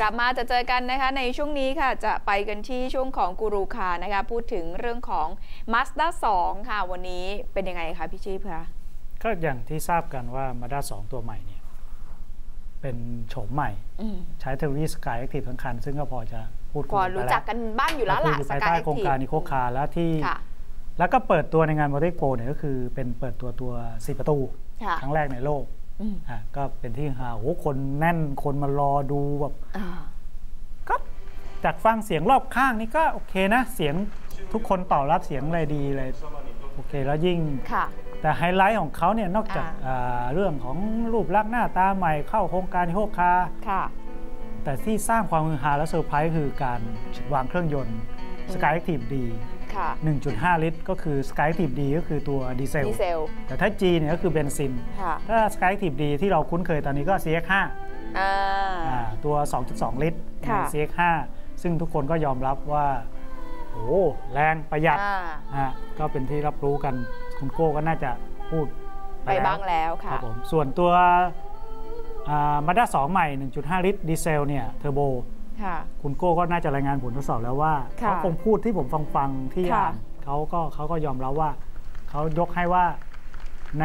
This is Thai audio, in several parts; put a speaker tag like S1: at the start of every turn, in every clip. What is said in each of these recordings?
S1: กลับมาจะเจอกันนะคะในช่วงนี้ค่ะจะไปกันที่ช่วงของกูรูคานะคะพูดถึงเรื่องของ Mazda 2 ค่ะ วันนี้เป็นยังไงคะพี่ชีพคะ
S2: ก็อย่างที่ทราบกันว่า Mazda 2 ตัวใหม่เนี่ยเป็นโฉมใหม่
S1: อืม
S2: ใช้เทอร์วีสกายแอคทีฟทั้งคัน ซึ่งก็พอจะพูดคุย
S1: ก็
S2: ไป
S1: รู้
S2: แล้ว
S1: จักกันบ้างอยู่แล้วล่ะ
S2: คือ
S1: ส
S2: ภาย
S1: กา
S2: ใต้
S1: ย
S2: โครงการอีโคคาร์แล้วที่
S1: ค่ะ
S2: แล้วก็เปิดตัวในงานมอเตอร์โปรเนี่ยก็คือเป็นเปิดตัวตัว 4 ประตู
S1: ค่ะ
S2: ครั้งแรกในโลก
S1: อืม
S2: อะ ก็เป็นที่ฮาโอ้โหคนแน่นคนมารอดูแบบ
S1: อ่า
S2: ก็จากฟังเสียงรอบข้างนี่ก็โอเคนะ เสียงทุกคนตอบรับเสียงอะไรดีเลยโอเคแล้วยิ่ง
S1: ค่ะ
S2: แต่ไฮไลท์ของเขาเนี่ยนอกจาก
S1: อ่า
S2: อ่าเรื่องของรูปลักษณ์หน้าตาใหม่เข้าโครงการโฮคา
S1: ค่ะ
S2: แต่ที่สร้างความฮือฮาและเซอร์ไพรส์คือการวางเครื่องยนต์ Sky Active D
S1: ค่ะ
S2: 1.5 ลิตร ก็คือ Sky Active D ก็คือตัวดีเซล
S1: ดีเซล
S2: แต่ถ้า G เนี่ยก็คือเบนซิน
S1: ค่ะ
S2: ถ้า Sky Active D ที่เราคุ้นเคยตอนนี้ก็ CX5
S1: อ่า
S2: อ่าตัว 2.2 ลิตร
S1: ค่ะ
S2: ใน CX5 ซึ่งทุกคนก็ยอมรับว่าโอ้แรงประหยัด
S1: อ่า
S2: อะก็เป็นที่รับรู้กันคุณโก้ก็น่าจะพูด
S1: ไปบ้างแล้ว
S2: ครั
S1: ค่ะ
S2: บผมส่วนตัวมาด้า2ใหม่ 1.5 ลิตรดีเซลเนี่ยเทอร์โบ
S1: ค่ะ
S2: คุณโก้ก็น่าจะรายงานผลทดสอบแล้วว่า
S1: ค่ะ
S2: เขาคงพูดที่ผมฟังฟังๆที่
S1: ค่ะ
S2: อ่านเขาก็เขาก็ยอมรับว่าเขายกให้ว่าใน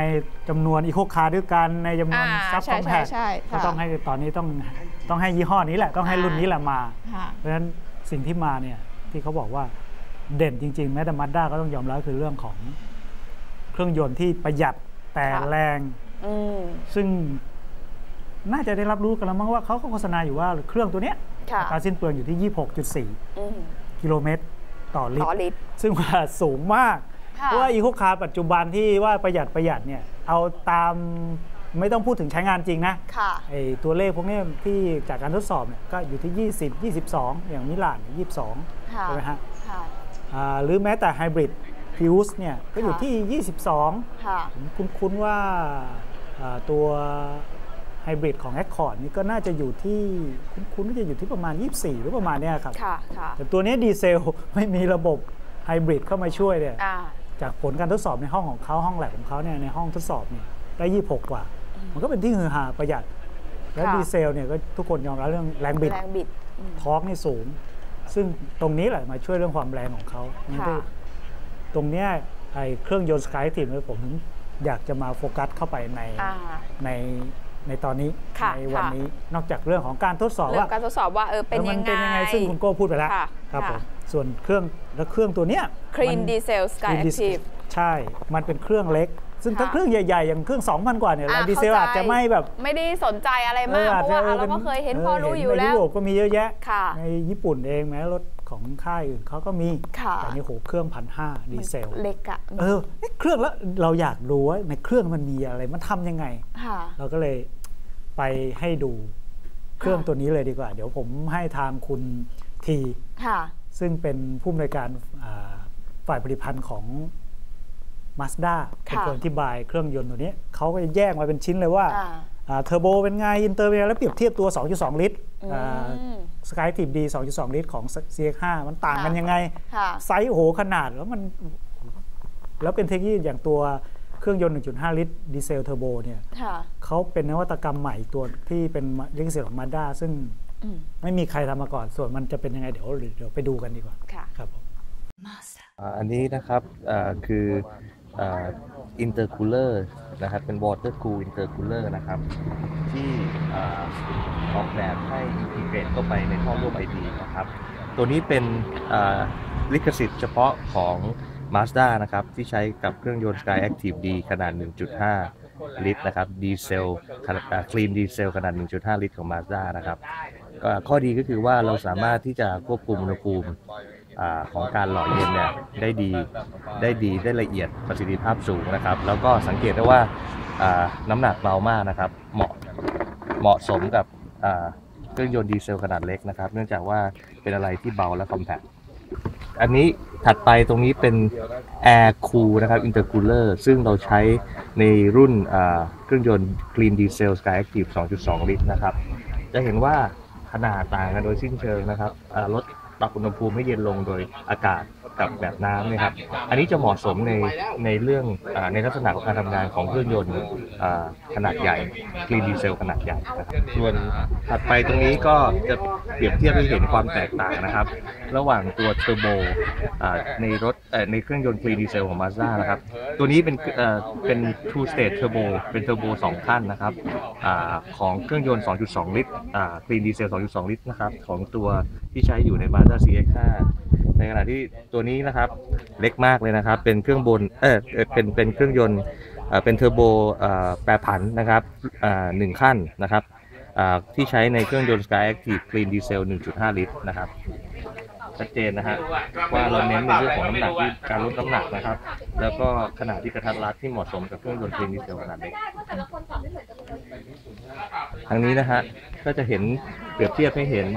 S2: จำนวนอีโคคาร์ด้วยกันในจำนวน
S1: อ่า
S2: ซับค
S1: ใช่
S2: อมแพ
S1: ใช่
S2: ค
S1: ใช่
S2: ก็
S1: ค่ะ
S2: ต้องให้ตอนนี้ต้องต้องให้ยี่ห้อนี้แหละต้องให้
S1: อ่า
S2: รุ่นนี้แหละมา
S1: ค่ะ
S2: เพราะฉะนั้นสิ่งที่มาเนี่ยที่เขาบอกว่าเด่นจริงๆแม้แต่มาด้าก็ต้องยอมรับคือเรื่องของเครื่องยนต์ที่ประหยัดแต่
S1: ค่ะ
S2: แรง
S1: อืม
S2: ซึ่งน่าจะได้รับรู้กันแล้วมั้งว่าเขาก็โฆษณาอยู่ว่าเครื่องตัวเนี้ย
S1: ค่ะ
S2: อัตราสิ้นเปลืองอยู่ที่ 26.4
S1: อืม
S2: กิโลเมตรต่อลิต
S1: ต่อ
S2: ร
S1: ลิตร
S2: ซึ่งว่าสูงมาก
S1: ค่ะ
S2: เพราะว่าอีโคคาร์ปัจจุบันที่ว่าประหยัดประหยัดเนี่ย เอาตามไม่ต้องพูดถึงใช้งานจริงนะ
S1: ค่ะ
S2: ไอตัวเลขพวกเนี้ยที่จากการทดสอบเนี่ยก็อยู่ที่ 20 22 อย่างมิลานเนี่ย22
S1: ค่ะ
S2: ใช่ไหมฮะ
S1: ค่ะ
S2: อ่าหรือแม้แต่ไฮบริดพิวส์เนี่ยก็อยู่
S1: ค่ะ
S2: ที่ 22
S1: ค่ะ
S2: ผมคุ้นๆว่าอ่าตัว ไฮบริดของ Accord นี่ก็น่าจะอยู่ที่คุ้นๆว่าจะอยู่ที่ประมาณ 24 หรือประมาณเนี้ยครับ
S1: ค่ะค่ะ
S2: แต่ตัวเนี้ยดีเซลไม่มีระบบไฮบริดเข้ามาช่วยเนี่ย
S1: อ่า
S2: จากผลการทดสอบในห้องของเขาห้องแลบของเขาเนี่ยในห้องทดสอบเนี่ยได้ 26 กว่า มันก็เป็นที่ฮือฮาประหยัด และ
S1: ค่ะ
S2: ดีเซลเนี่ยก็ทุกคนยอมรับเรื่องแรงบิด
S1: แรงบิดอืม
S2: ทอร์กนี่สูง ซึ่งตรงนี้แหละมาช่วยเรื่องความแรงของเขา
S1: ค่ะ
S2: ตรงเนี้ยไอ้เครื่องยนต์สกายทีมผมถึงอยากจะมาโฟกัสเข้าไปใน
S1: อ่า
S2: ใน ในตอนนี้
S1: ค่ะ
S2: ในวัน
S1: ค่ะ
S2: นี้นอกจากเรื่องของการทดสอบ
S1: เรื่อ
S2: ว่า
S1: งการทดสอบว่าเออเป็น
S2: ออมั
S1: ยังไง
S2: เป็นยังไงซึ่งคุณโก้พูดไปแล้ว
S1: ค่ะ
S2: ครับ
S1: ค่ะ
S2: ผมส่วนเครื่องแล้วเครื่องตัวเนี้ย
S1: Clean
S2: มัน
S1: Diesel Sky
S2: Clean Diesel
S1: Active
S2: ใช่ มันเป็นเครื่องเล็ก ซึ่งถ้า
S1: ค่ะ
S2: เครื่องใหญ่ๆ อย่างเครื่อง 2,000 กว่าเนี่ย
S1: อ่า
S2: ดีเซล
S1: เข้าใจ
S2: อาจจะไม่แบบ
S1: ไม่ได้สนใจอะไรมาก
S2: ออ
S1: เพราะว่า
S2: อจ
S1: อะ
S2: จะ
S1: เราก็เคยเห็นพอรู้
S2: เอ
S1: ยู่แล้
S2: ใน
S1: ว
S2: ยุโรปก็มีเยอะแยะ
S1: ค่ะ
S2: ในญี่ปุ่นเองแม้รถของค่ายอื่นเขาก็มี
S1: ค่ะ
S2: แต่นี่โหเครื่องพันห้าดีเซล
S1: เล็กอะ
S2: เออเอ๊ะเครื่องแล้วเราอยากรู้ว่าในเครื่องมันมีอะไรมันทำยังไง
S1: ค่ะ
S2: เราก็เลย ไปให้ดูเครื่อง
S1: ค่ะ
S2: ตัวนี้เลยดีกว่า เดี๋ยวผมให้ทางคุณที
S1: ค่ะ
S2: ซึ่งเป็นผู้อำนวยการอ่าฝ่ายผลิตภัณฑ์ของ Mazda เป็น
S1: ค่ะ
S2: คนอธิบายเครื่องยนต์ตัวนี้เขาก็จะแยกมาเป็นชิ้นเลยว่า
S1: อ่า
S2: เทอร์โบเป็นไง อินเตอร์เป็นไง แล้วเปรียบเทียบตัว 2.2 ลิตร
S1: อืม
S2: สกายที d ดี 2.2 ลิตรของ CX5 มันต่างกัน
S1: ค่ะ
S2: ยังไง
S1: ค่ะ
S2: ไซส์โอ้โหขนาดแล้วมัน แล้วเป็นเทคโนโลยีอย่างตัว เครื่องยนต์ 1.5 ลิตรดีเซลเทอร์โบเนี่ย
S1: ค่ะ
S2: เขาเป็นนวัตกรรมใหม่ตัวที่เป็นลิขสิทธิ์ของ Mazda ซึ่ง
S1: อืม
S2: ไม่มีใครทำมาก่อน ส่วนมันจะเป็นยังไงเดี๋ยวเดี๋ยวไปดูกันดีกว่า
S1: ค่ะ
S2: ครับผม
S3: อ่าอันนี้นะครับอ่าคืออินเตอร์คูลเลอร์นะครับเป็น water cool intercooler นะครับ ที่อ่าออกแบบให้อินทิเกรตเข้าไปในท่อร่วม ID นะครับ ตัวนี้เป็นอ่าลิขสิทธิ์เฉพาะของ Mazda นะครับ ที่ใช้กับเครื่องยนต์ Sky Active D ขนาด 1.5 ลิตรนะครับดีเซลคลีนดีเซลขนาด 1.5 ลิตรของ Mazda นะครับข้อดีก็คือว่าเราสามารถที่จะควบคุมอุณหภูมิของการหล่อเย็นเนี่ยได้ดีได้ดีได้ละเอียดประสิทธิภาพสูงนะครับ แล้วก็สังเกตได้ว่าน้ำหนักเบามากนะครับ เหมาะเหมาะสมกับเครื่องยนต์ดีเซลขนาดเล็กนะครับ เนื่องจากว่าเป็นอะไรที่เบาและคอมแพค อันนี้ถัดไปตรงนี้เป็น Air Cool นะครับ Intercooler ซึ่งเราใช้ในรุ่นเครื่องยนต์ Clean Diesel Sky Active 2.2 ลิตรนะครับ จะเห็นว่าขนาดต่างกันโดยสิ้นเชิงนะครับอ่าลดปรับอุณหภูมิให้เย็นลงโดยอากาศ กับแบบน้ำนะครับ อันนี้จะเหมาะสมในในเรื่องอในลักษณะของการทำงานของเครื่องยนต์ขนาดใหญ่คลีนดีเซลขนาดใหญ่นะครับส่วนถัดไปตรงนี้ก็จะเปรียบเทียบให้เห็นความแตกต่างนะครับ ระหว่างตัวเทอร์โบในรถในเครื่องยนต์คลีนดีเซลของ Mazda นะครับ ตัวนี้เป็นเป็น two stage turbo เป็นเทอร์โบสองขั้นนะครับอของเครื่องยนต์ 2.2 ลิตรอ่าคลีนดีเซล 2.2 ลิตรนะครับ ของตัวที่ใช้อยู่ใน Mazda CX-5 ในขณะที่ตัวนี้นะครับเล็กมากเลยนะครับ เป็นเครื่องบนเออเป็นเป็นเครื่องยนต์เป็นเทอร์โบแปรผันนะครับหนึ่งขั้นนะครับที่ใช้ในเครื่องยนต์ Sky Active Clean Diesel 1.5 ลิตรนะครับชัดเจนนะฮะว่าเราเน้นในเรื่องของน้ำหนักที่การลดน้ำหนักนะครับ แล้วก็ขนาดที่กระทัดรัดที่เหมาะสมกับเครื่องยนต์คลีนดีเซลขนาดเล็กทางนี้นะฮะก็จะเห็นเปรียบเทียบให้เห็น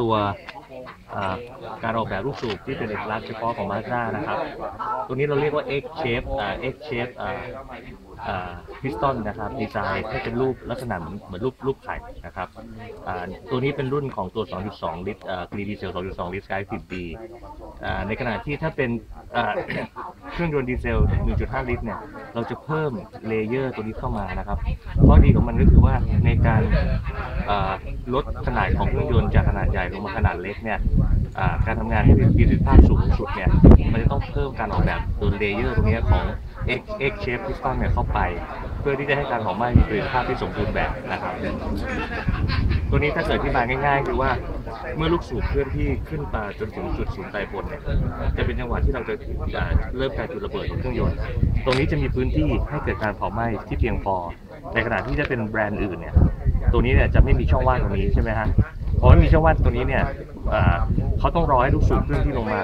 S3: ตัว การออกแบบลูกสูบที่เป็นเอกลักษณ์เฉพาะของ Mazda นะครับ ตัวนี้เราเรียกว่า X shape X shape พิสตันนะครับดีไซน์ให้เป็นรูปลักษณะเหมือนเหมือนรูปรูปไข่นะครับตัวนี้เป็นรุ่นของตัว 2.2 ลิตรกรีดีเซล 2.2 ลิตร Sky 10 D อ่าในขณะที่ถ้าเป็นเครื่องยนต์ดีเซล 1.5 ลิตรเนี่ยเราจะเพิ่มเลเยอร์ตัวนี้เข้ามานะครับข้อดีของมันก็คือว่าในการลดขนาดของเครื่องยนต์จากขนาดใหญ่ลงมาขนาดเล็กเนี่ยการทำงานให้มีประสิทธิภาพสูงสุดเนี่ยมันจะต้องเพิ่มการออกแบบตัวเลเยอร์ตรงนี้ของ X X shape piston เนี่ยเข้าไป เพื่อที่จะให้การเผาไหม้มีประสิทธิภาพที่สมบูรณ์แบบนะครับ ตัวนี้ถ้าเกิดที่บาง่ายๆ คือว่าเมื่อลูกสูบเคลื่อนที่ขึ้นมาจนถึงจุดศูนย์ไตบนเนี่ยจะเป็นจังหวะที่เราจะเริ่มการจุดระเบิดของเครื่องยนต์ ตรงนี้จะมีพื้นที่ให้เกิดการเผาไหม้ที่เพียงพอ ในขณะที่จะเป็นแบรนด์อื่นเนี่ยตัวนี้เนี่ยจะไม่มีช่องว่างตรงนี้ใช่ไหมฮะพอไม่มีช่องว่างตรงนี้เนี่ยเขาต้องรอให้ลูกสูบเคลื่อนที่ลงมา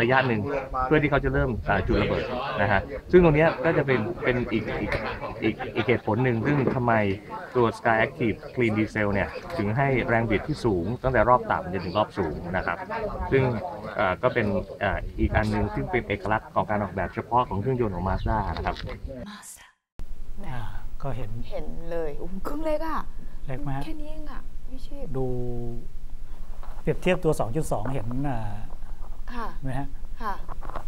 S3: ระยะหนึ่งเพื่อที่เขาจะเริ่มอ่าจุดระเบิดนะฮะซึ่งตรงเนี้ยก็จะเป็นเป็นอีกอีกอีกอีกเหตุผลหนึ่งซึ่งทำไมตัว Sky Active Clean Diesel เนี่ยถึงให้แรงบิดที่สูงตั้งแต่รอบต่ำจนถึงรอบสูงนะครับ ซึ่งอ่าก็เป็นอ่าอีกอันหนึ่งซึ่งเป็นเอกลักษณ์ของการออกแบบเฉพาะของเครื่องยนต์ของ Mazda นะครับ
S2: อ่าก็เห็น
S1: เห็นเลยโอ้โหเครื่องเล็กอะ
S2: เล็กไหมฮะ
S1: แค่นี้เองอะพี่ชีพ
S2: ดูเปรียบเทียบตัว 2.2 เห็น อ่า
S1: ค่ะ
S2: ไหมฮะ
S1: ค่ะ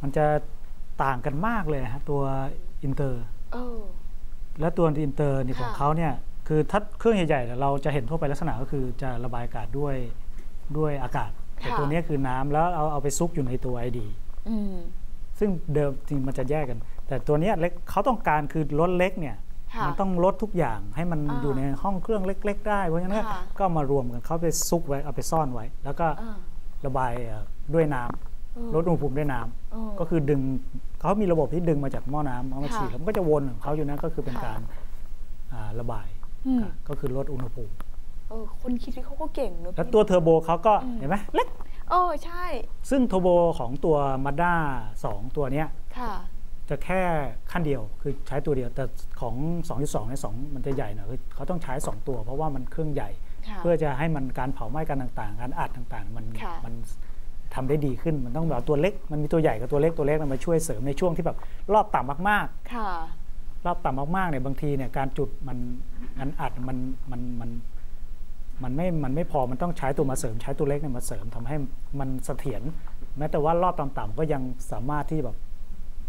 S2: มันจะต่างกันมากเลยฮะตัวอินเตอร์
S1: เออ
S2: และตัวอินเตอร์นี่ของ
S1: ค่ะ
S2: เขาเนี่ยคือถ้าเครื่องใหญ่ๆเนี่ยเราจะเห็นทั่วไปลักษณะก็คือจะระบายอากาศด้วยด้วยอากาศ แต่ตัวเนี้ยคือน้ำแล้วเอาเอาไปซุกอยู่ในตัว ID
S1: อืม
S2: ซึ่งเดิมจริงมันจะแยกกัน แต่ตัวเนี้ยเล็กเขาต้องการคือรถเล็กเนี่ย
S1: ค่ะ
S2: มันต้องลดทุกอย่างให้มัน
S1: อ่า
S2: อยู่ในห้องเครื่องเล็ก ๆ ได้เพราะฉะนั้น
S1: ค่ะ
S2: ก็มารวมกันเขาไปซุกไว้เอาไปซ่อนไว้ แล้วก็
S1: อ่า
S2: ระบายเอ่อด้วยน้ำ
S1: เออ
S2: ลดอุณหภูมิด้วยน้ำ
S1: เออ
S2: ก็คือดึงเขามีระบบที่ดึงมาจากหม้อน้ำเอามา
S1: ค่ะ
S2: ฉีดแล้วมันก็จะวนของเขาอยู่นั่นก็คือเป็น
S1: ค่ะ
S2: การอ่าระบาย
S1: อืม
S2: ก็คือลดอุณหภูมิ
S1: เออคนคิดที่เขาก็เก่งเนอะ
S2: แล้ว
S1: พี่
S2: ตัวเทอร์โบเขาก็
S1: อืม
S2: เห็นไหมเล็ก
S1: เออใช่
S2: ซึ่งเทอร์โบของตัว Mazda 2ตัวเนี้ย
S1: ค่ะ
S2: จะแค่ขั้นเดียวคือใช้ตัวเดียว แต่ของ 2.2ใน2มันจะใหญ่หน่อยคือเขาต้องใช้ 2 ตัว เพราะว่ามันเครื่องใหญ่
S1: ค่ะ
S2: เพื่อจะให้มันการเผาไหม้กันต่างๆ การอัดต่างๆ มัน
S1: ค่ะ
S2: มัน ทำได้ดีขึ้นมันต้องแบบตัวเล็ก มันมีตัวใหญ่กับตัวเล็กตัวเล็กมันมาช่วยเสริมในช่วงที่แบบรอบต่ำมากๆ
S1: ค่ะ
S2: รอบต่ำมากๆเนี่ยบางทีเนี่ยการจุดมันมันอัดมันมันมันมันไม่มันไม่พอมันต้องใช้ตัวมาเสริมใช้ตัวเล็กเนี่ยมาเสริมทำให้มันเสถียรแม้แต่ว่ารอบต่ำๆก็ยังสามารถที่แบบ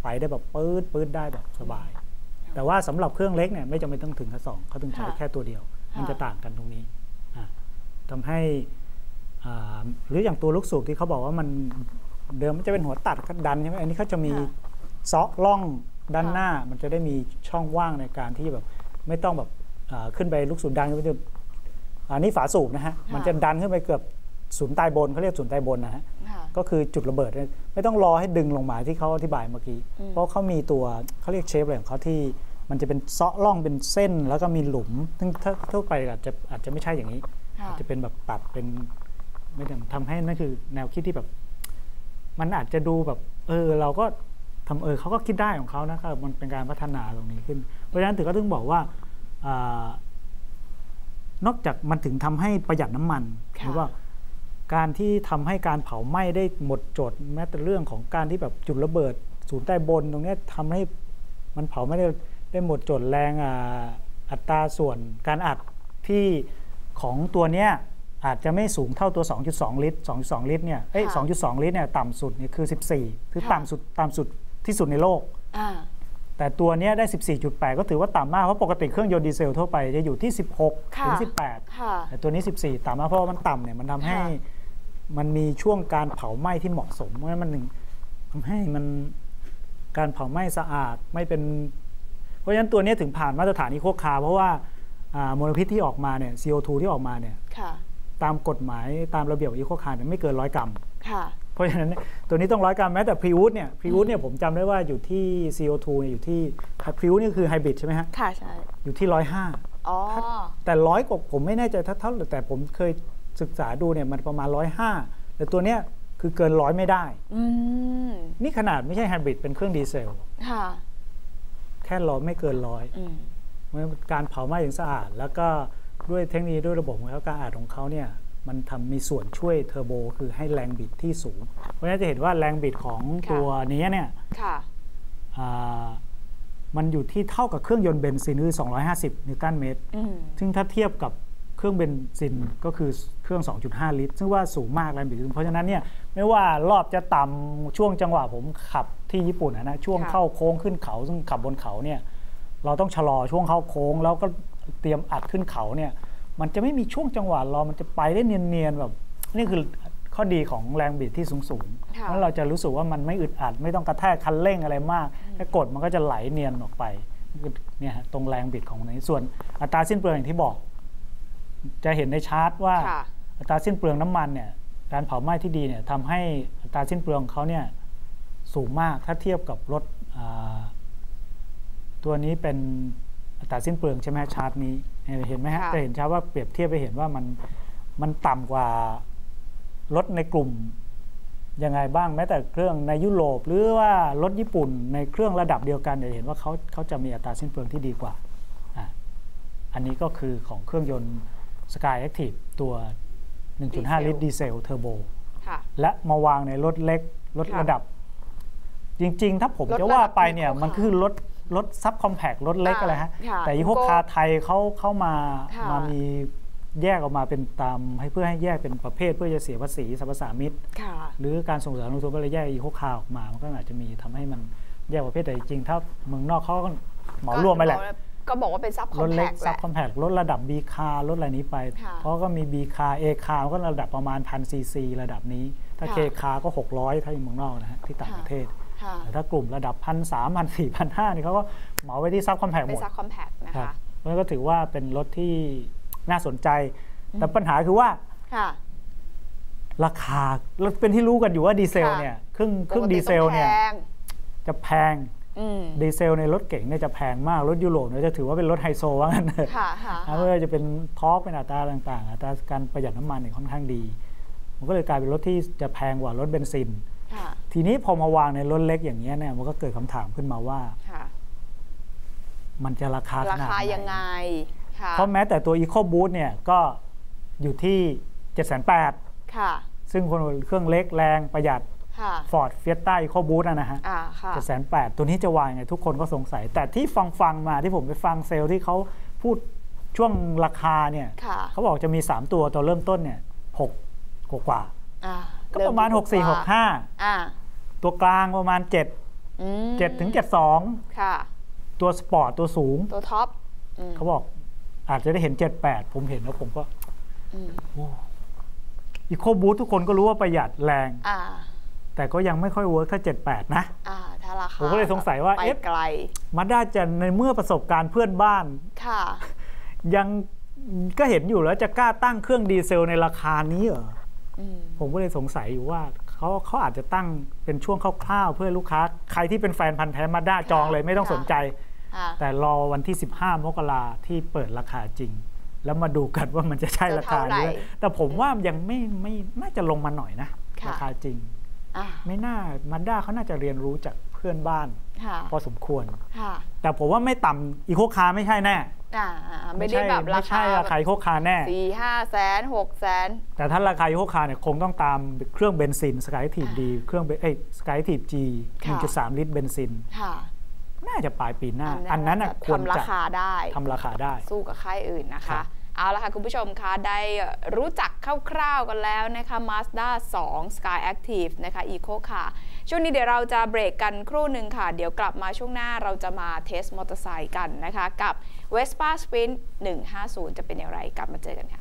S2: ไปได้แบบปื๊ดปื๊ดได้แบบสบาย แต่ว่าสำหรับเครื่องเล็กเนี่ยไม่จำเป็นต้องถึงแค่สองเขาถึงใช้
S1: ค่ะ
S2: แค่ตัวเดียว มัน
S1: ค่ะ
S2: จะต่างกันตรงนี้อะทำให้อ่า หรืออย่างตัวลูกสูบที่เขาบอกว่ามันเดิมมันจะเป็นหัวตัดก็ดันใช่ไหมอันนี้เขาจะมี
S1: ค่ะ
S2: เซาะล่องด้าน
S1: ค่ะ
S2: หน้ามันจะได้มีช่องว่างในการที่แบบไม่ต้องแบบอ่าขึ้นไปลูกสูบดันก็จะอันนี้ฝาสูบนะฮะมันจะดันขึ้นไปเกือบศูนย์ใต้บนเขาเรียกศูนย์ใต้บนนะฮะ
S1: ค่ะ
S2: ก็คือจุดระเบิดเนี่ยไม่ต้องรอให้ดึงลงมาที่เขาอธิบายเมื่อกี้
S1: อืม
S2: เพราะเขามีตัวเขาเรียกเชฟอะไรของเขาที่มันจะเป็นเซาะล่องเป็นเส้นแล้วก็มีหลุมซึ่งถ้าทั่วไปอาจจะอาจจะไม่ใช่อย่างนี้
S1: ค่ะ
S2: อาจจะเป็นแบบตัดเป็น ไม่ได้ทำให้นั่นคือแนวคิดที่แบบ มันอาจจะดูแบบ เออ เราก็ทำเออเขาก็คิดได้ของเขานะครับ มันเป็นการพัฒนาตรงนี้ขึ้น เพราะฉะนั้นถึงก็ถึงบอกว่าอานอกจากมันถึงทำให้ประหยัดน้ำมัน
S1: ค่ะ
S2: หรือว่าการที่ทำให้การเผาไหม้ได้หมดจด แม้แต่เรื่องของการที่แบบจุดระเบิด ศูนย์ใต้บนตรงเนี้ยทำให้มันเผาไม่ได้ได้หมดจดแรงอ่าอัตราส่วนการอัดที่ของตัวเนี้ย อาจจะไม่สูงเท่าตัว 2.2 ลิตร 2.2 ลิตรเนี่ย เอ้ย
S1: ค่ะ
S2: 2.2 ลิตรเนี่ยต่ำสุดเนี่ยคือ 14 คือ
S1: ค่ะ
S2: ต่ำสุดต่ำสุดที่สุดในโลก
S1: อ่า
S2: แต่ตัวเนี้ยได้ 14.8 ก็ถือว่าต่ำมาก เพราะปกติเครื่องยนต์ดีเซลทั่วไปจะอยู่ที่ 16
S1: ค่ะ
S2: ถึง 18
S1: ค่ะ
S2: แต่ตัวนี้ 14 ต่ำมากเพราะว่ามันต่ำเนี่ยมันทำให้
S1: ค่ะ
S2: มันมีช่วงการเผาไหม้ที่เหมาะสมเพราะฉะนั้นมันถึงทำให้มันการเผาไหม้สะอาดไม่เป็น เพราะฉะนั้นตัวเนี้ยถึงผ่านมาตรฐานอีโคคาร์เพราะว่าอ่ามลพิษที่ออกมาเนี่ย CO2 ที่ออกมาเนี่ย
S1: ค่ะ
S2: ตามกฎหมายตามระเบียบอีโคคาร์เนี่ยไม่เกินร้อยกรัม
S1: ค่ะ
S2: เพราะฉะนั้นเนี่ยตัวนี้ต้องร้อยกรัมแม้แต่พรีวูดเนี่ยพรีวูดเนี่ยผมจำได้ว่าอยู่ที่ CO2 เนี่ยอยู่ที่พรีวูดนี่คือไฮบริดใช่ไหมฮะ
S1: ค่ะใช่
S2: อยู่ที่ร้อยห้า
S1: อ๋อ
S2: แต่ร้อยกว่าผมไม่แน่ใจเท่าเท่าแต่ผมเคยศึกษาดูเนี่ยมันประมาณร้อยห้าแต่ตัวเนี้ยคือเกินร้อยไม่ได้
S1: อืม
S2: นี่ขนาดไม่ใช่ไฮบริดเป็นเครื่องดีเซล
S1: ค่ะ
S2: แค่ร้อยไม่เกินร้อย
S1: อืม
S2: การเผาไหม้อย่างสะอาดแล้วก็ ด้วยเทคโนโลยีด้วยระบบของเขาการอาดของเขาเนี่ยมันทำมีส่วนช่วยเทอร์โบคือให้แรงบิดที่สูง เพราะฉะนั้นจะเห็นว่าแรงบิดของตัวนี้เนี่ย
S1: ค่ะ
S2: อ่ามันอยู่ที่เท่ากับเครื่องยนต์เบนซินคือ 250 นิวตันเมตร
S1: อืม
S2: ซึ่งถ้าเทียบกับเครื่องเบนซินก็คือเครื่อง 2.5 ลิตร ซึ่งว่าสูงมากแรงบิดเพราะฉะนั้นเนี่ยไม่ว่ารอบจะต่ำช่วงจังหวะผมขับที่ญี่ปุ่นนะนะช่วง
S1: ค่ะ
S2: เข้าโค้งขึ้นเขา ซึ่งขับบนเขาเนี่ยเราต้องชะลอช่วงเข้าโค้งแล้วก็ เตรียมอัดขึ้นเขาเนี่ย มันจะไม่มีช่วงจังหวะรอมันจะไปได้เนียนๆแบบนี่คือข้อดีของแรงบิดที่สูงๆ
S1: ค่ะ
S2: แล้วเราจะรู้สึกว่ามันไม่อึดอัด ไม่ต้องกระแทกคันเร่งอะไรมากแค่กดมันก็จะไหลเนียนออกไปเนี่ยฮะตรงแรงบิดของมันนี้ส่วนอัตราสิ้นเปลืองอย่างที่บอก จะเห็นในชาร์ตว่า
S1: ค่ะ
S2: อัตราสิ้นเปลืองน้ำมันเนี่ยการเผาไหม้ที่ดีเนี่ยทำให้อัตราสิ้นเปลืองของเขาเนี่ยสูงมากถ้าเทียบกับรถอ่าตัวนี้เป็น อัตราสิ้นเปลืองใช่ไหมฮะชาร์ตนี้เห็นไหมฮะ
S1: ค่ะ
S2: จะเห็นชาร์ตว่าเปรียบเทียบไปเห็นว่ามันมันต่ำกว่ารถในกลุ่มยังไงบ้างแม้แต่เครื่องในยุโรปหรือว่ารถญี่ปุ่นในเครื่องระดับเดียวกันจะเห็นว่าเขาเขาจะมีอัตราสิ้นเปลืองที่ดีกว่าอะอันนี้ก็คือของเครื่องยนต์ Sky Active ตัว 1.5 ลิตรดีเซลเทอร์โบ
S1: ค่ะ
S2: และมาวางในรถเล็กรถ
S1: ค่ะ
S2: ระดับ จริง ๆ ถ้าผม
S1: รถ
S2: จะว่าไป
S1: ระดับ
S2: เนี่ย
S1: Eco
S2: มันคือรถ รถซับคอมแพครถเล็ก
S1: อ่า
S2: อะไรฮะ
S1: ค่ะ
S2: แต่ยี่ห้อ
S1: Eco
S2: คาร์ไทยเขาเข้ามา
S1: ค่ะ
S2: มามีแยกออกมาเป็นตามให้เพื่อให้แยกเป็นประเภทเพื่อจะเสียภาษีสรรพสามิต
S1: ค่ะ
S2: หรือการส่งเสริมลงทุนก็เลยแยกอีโคคาร์ออกมา มันก็อาจจะมีทำให้มันแยกประเภทแต่จริงๆถ้าเมืองนอกเขาก็เหมารวมไปแหละ
S1: ก็บอกว่าเป็นซับค
S2: ร
S1: อม
S2: ถ
S1: แพ
S2: เล็ก
S1: คแห
S2: ซับ
S1: ละ
S2: คอมแพครถระดับ B คาร์รถอะไรนี้ไป
S1: ค่ะ
S2: เพราะก็มี B คาร์ A คาร์ก็ระดับประมาณพันซีซีระดับนี้ ถ้า
S1: ค่ะ
S2: K คาร์ก็ 600 ถ้าอยู่เมืองนอกนะฮะที่ต่าง
S1: ค่ะ
S2: ประเทศ
S1: ค่ะ
S2: แต่ ถ้ากลุ่มระดับพันสามพันสี่พันห้านี่เขาก็เหมาไว้ที่ซับคอมแพคห
S1: เป็น
S2: มด
S1: ซับคอมแพคนะ
S2: ครั
S1: คะ
S2: บเพราะฉะนั้นก็ถือว่าเป็นรถที่น่าสนใจ แต่ปัญหาคือว่า
S1: ค่ะ
S2: ราคาเราเป็นที่รู้กันอยู่ว่าดีเซล
S1: ค่ะ
S2: เนี่ยเครื่องเครื่อง
S1: ปกติ
S2: ดีเซลเนี่ย
S1: ต้องแพง
S2: จะแพง
S1: อืม
S2: ดีเซลในรถเก๋งเนี่ยจะแพงมาก รถยุโรปเนี่ยจะถือว่าเป็นรถไฮโซว่างั้นเถอะ
S1: ค่ะค่ะ
S2: นะไม่ว่าจะเป็นทอร์กเป็นอัตราต่างๆอัตราการประหยัดน้ำมันเนี่ยค่อนข้างดี มันก็เลยกลายเป็นรถที่จะแพงกว่ารถเบนซิน
S1: ค่ะ
S2: ทีนี้พอมาวางในรถเล็กอย่างนี้ยเนี่ยมันก็เกิดคำถามขึ้นมาว่า
S1: ค่ะ
S2: มันจะราคาข
S1: รา
S2: นาด
S1: คา
S2: ไหน
S1: ยังไงค่ะ
S2: เพราะแม้แต่ตัว Eco Boost เนี่ยก็อยู่ที่ 7 8 0 0
S1: ค่ะ
S2: ซึ่งคนเครื่องเล็กแรงประหยัด
S1: ค่ะ
S2: Ford Fiesta Eco Boost อะนะฮะ
S1: อ่าค่ะ
S2: เจ็ดแสนแปดตัวนี้จะวางยังไงทุกคนก็สงสัย แต่ที่ฟังฟังๆมาที่ผมไปฟังเซลล์ที่เขาพูดช่วงราคาเนี่ย
S1: ค่ะ
S2: เขาบอกจะมี 3 ตัวตัวเริ่มต้นเนี่ยหกกว่า
S1: อ่า
S2: ๆก็ประมาณ
S1: เที่
S2: 6 4 6
S1: อ่า
S2: 5 ตัวกลางประมาณ7
S1: อืม
S2: 7ถึง
S1: ค่ะ
S2: 72ตัวสปอร์ตตัวสูง
S1: ตัวท็อปอืม
S2: เขาบอกอาจจะได้เห็น 78 ผมเห็นแล้วผมก็
S1: อืม
S2: อีโคบูททุกคนก็รู้ว่าประหยัดแรง
S1: อ่า
S2: แต่ก็ยังไม่ค่อยเวิร์คถ้า78นะ
S1: อ่าถ้าราคา
S2: ผมก็เลยสงสัยว่า
S1: ไป
S2: เอ๊ะ
S1: ไกล
S2: มาด้าจะในเมื่อประสบการณ์เพื่อนบ้าน
S1: ค่ะ
S2: ยังก็เห็นอยู่แล้วจะกล้าตั้งเครื่องดีเซลในราคานี้เหรอ
S1: อืม
S2: ผมก็เลยสงสัยอยู่ว่า เขาเขาอาจจะตั้งเป็นช่วงคร่าวๆ เพื่อลูกค้า ใครที่เป็นแฟนพันธ์แท้มาด้าจองเลยไม่ต้อง
S1: ค่ะ
S2: สนใจ
S1: ค่ะ
S2: แต่รอวันที่ 15 มกราที่เปิดราคาจริง แล้วมาดูกันว่ามันจะใช่ราคานี้ไหมแต่ผมว่ายังไม่ไม่น่าจะลงมาหน่อยนะ
S1: ค่ะ
S2: ราคาจริง
S1: อ่า
S2: ไม่น่ามาด้าเขาน่าจะเรียนรู้จากเพื่อนบ้าน
S1: ค่ะ
S2: พอสมควร
S1: ค่ะ
S2: แต่ผมว่าไม่ต่ำอีโคคาร์ไม่ใช่แน่
S1: อ่าอ่าไม่ได้แบบรา
S2: ไม่
S1: คา
S2: ใช่ราคาอีโคคาร์แน่
S1: สี่ห้าแสนหกแสน
S2: แต่ถ้าราคาอีโคคาร์เนี่ยคงต้องตามเครื่องเบนซินสกายทีฟดีเครื่องเบนเอ้สกายทีฟจี
S1: ค่ะ
S2: 1.3ลิตรเบนซิน
S1: ค่ะ
S2: น่าจะปลายปีหน้า อันนั้นน่ะ
S1: จะ
S2: ควร
S1: ทำรา
S2: จะ
S1: คาได้
S2: ทำราคาได้
S1: สู้กับค่ายอื่นนะ
S2: ครั
S1: คะ
S2: บ
S1: เอาละค่ะคุณผู้ชมคะได้รู้จักคร่าวๆกันแล้วนะคะ Mazda 2 Sky Active นะคะ Eco ค่ะช่วงนี้เดี๋ยวเราจะเบรกกันครู่หนึ่งค่ะ เดี๋ยวกลับมาช่วงหน้าเราจะมาเทสมอเตอร์ไซค์กันนะคะ กับ Vespa Sprint 150 จะเป็นอย่างไรกลับมาเจอกันค่ะ